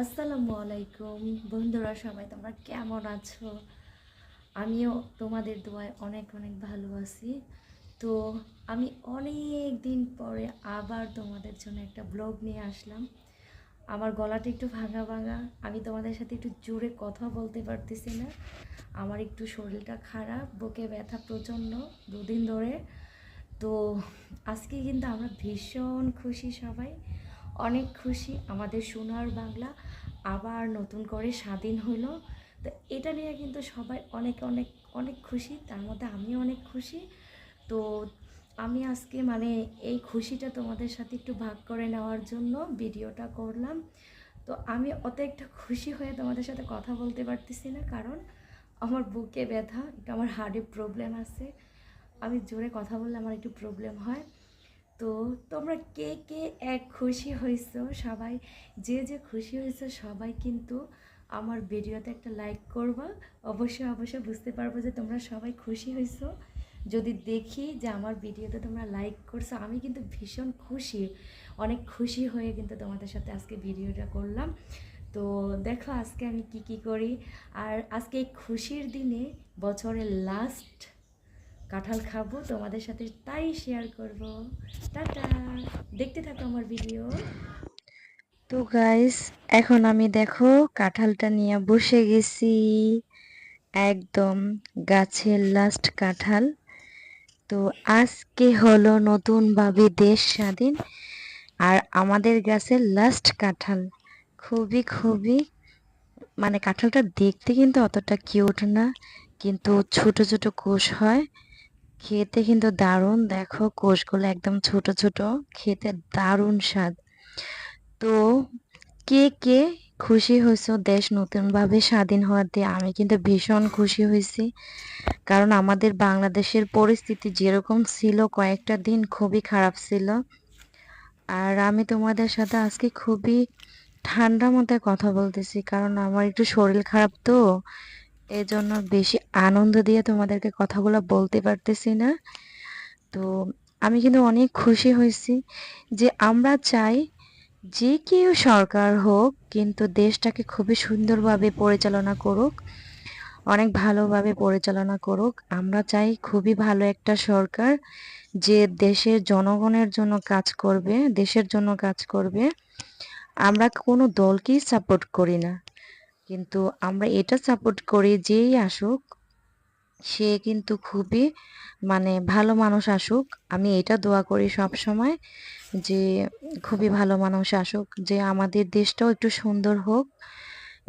আসসালামু আলাইকুম। বন্ধুরা, সবাই তোমরা কেমন আছো? আমিও তোমাদের দোয়ায় অনেক অনেক ভালো আছি। তো আমি অনেক দিন পরে আবার তোমাদের জন্য একটা ব্লগ নিয়ে আসলাম। আমার গলাটা একটু ভাঙা ভাঙা, আমি তোমাদের সাথে একটু জোরে কথা বলতে পারতেছি না। আমার একটু শরীরটা খারাপ, বুকে ব্যথা প্রচণ্ড দুদিন ধরে। তো আজকে কিন্তু আমরা ভীষণ খুশি সবাই। অনেক খুশি আমাদের সোনার বাংলা। আবার নতুন করে স্বাধীন হলো তো এটা নিয়ে কিন্তু সবাই অনেক অনেক অনেক খুশি। তার মধ্যে আমিও অনেক খুশি। তো আমি আজকে মানে এই খুশিটা তোমাদের সাথে একটু ভাগ করে নেওয়ার জন্য ভিডিওটা করলাম। তো আমি অত একটা খুশি হয়ে তোমাদের সাথে কথা বলতে পারতেছি না, কারণ আমার বুকে ব্যথা, একটু আমার হার্টে প্রবলেম আছে। আমি জোরে কথা বললে আমার একটু প্রবলেম হয়। তো তোমরা কে কে এক খুশি হয়েছো সবাই, যে যে খুশি হয়েছো সবাই কিন্তু আমার ভিডিওতে একটা লাইক করবা। অবশ্যই অবশ্যই বুঝতে পারব যে তোমরা সবাই খুশি হয়েছো যদি দেখি যে আমার ভিডিওতে তোমরা লাইক করছ, আমি কিন্তু ভীষণ খুশি। অনেক খুশি হয়ে কিন্তু তোমাদের সাথে আজকে ভিডিওটা করলাম। তো দেখো আজকে আমি কি কি করি। আর আজকে এই খুশির দিনে বছরের লাস্ট কাঁঠাল খাব তোমাদের সাথে, তাই শেয়ার করব। টাটা। দেখতে থাকো আমার ভিডিও তো গাইস এখন আমি দেখো কাঁঠালটা নিয়ে বসে গেছি। একদম গাছের লাস্ট কাঁঠাল। তো আজকে হলো নতুনভাবে দেশ স্বাধীন আর আমাদের গাছের লাস্ট কাঁঠাল। খুবই খুবই মানে কাঁঠালটা দেখতে কিন্তু অতটা কিউট না, কিন্তু ছোট ছোট কোষ হয়। খেতে কিন্তু দারুণ। দেখো কোষগুলো একদম ছোট ছোট। খেতে দারুণ স্বাদ। তো কে কে খুশি হয়েছো দেশ নতুনভাবে স্বাধীন হওয়াতে? আমি কিন্তু ভীষণ খুশি হয়েছি। কারণ আমাদের বাংলাদেশের পরিস্থিতি যেরকম ছিল কয়েকটা দিন খুবই খারাপ ছিল। আর আমি তোমাদের সাথে আজকে খুবই ঠান্ডা মাথায় কথা বলতেছি, কারণ আমার একটু শরীর খারাপ তো। এই জন্য বেশি আনন্দ দিয়ে তোমাদেরকে কথাগুলো বলতে পারতেছি না। তো আমি কিন্তু অনেক খুশি হয়েছি যে আমরা চাই যে কেউ সরকার হোক, কিন্তু দেশটাকে খুবই সুন্দরভাবে পরিচালনা করুক, অনেক ভালোভাবে পরিচালনা করুক। আমরা চাই খুবই ভালো একটা সরকার যে দেশের জনগণের জন্য কাজ করবে, দেশের জন্য কাজ করবে। আমরা কোনো দলকেই সাপোর্ট করি না। কিন্তু আমরা এটা সাপোর্ট করি যেই আসুক, সে কিন্তু খুবই মানে ভালো মানুষ আসুক। আমি এটা দোয়া করি সব সময় যে খুবই ভালো মানুষ আসুক, যে আমাদের দেশটাও একটু সুন্দর হোক।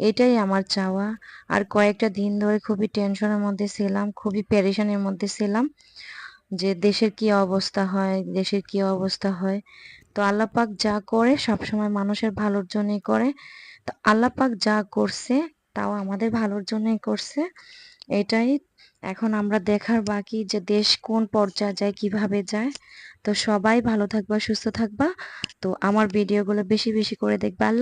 এটাই আমার চাওয়া। আর কয়েকটা দিন ধরে খুবই টেনশনের মধ্যে ছিলাম, খুবই প্যারেশানের মধ্যে ছিলাম যে দেশের কি অবস্থা হয়, দেশের কি অবস্থা হয়। তো আল্লাপাক যা করে সবসময় মানুষের ভালোর জন্যই করে। তো আল্লাপাক যা করছে, তাও আমাদের ভালোর জন্যই করছে। এটাই এখন আমরা দেখার বাকি যে দেশ কোন পর্যায়ে যায়, কীভাবে যায়। তো সবাই ভালো থাকবা, সুস্থ থাকবা। তো আমার ভিডিওগুলো বেশি বেশি করে দেখবা। আল্লাহ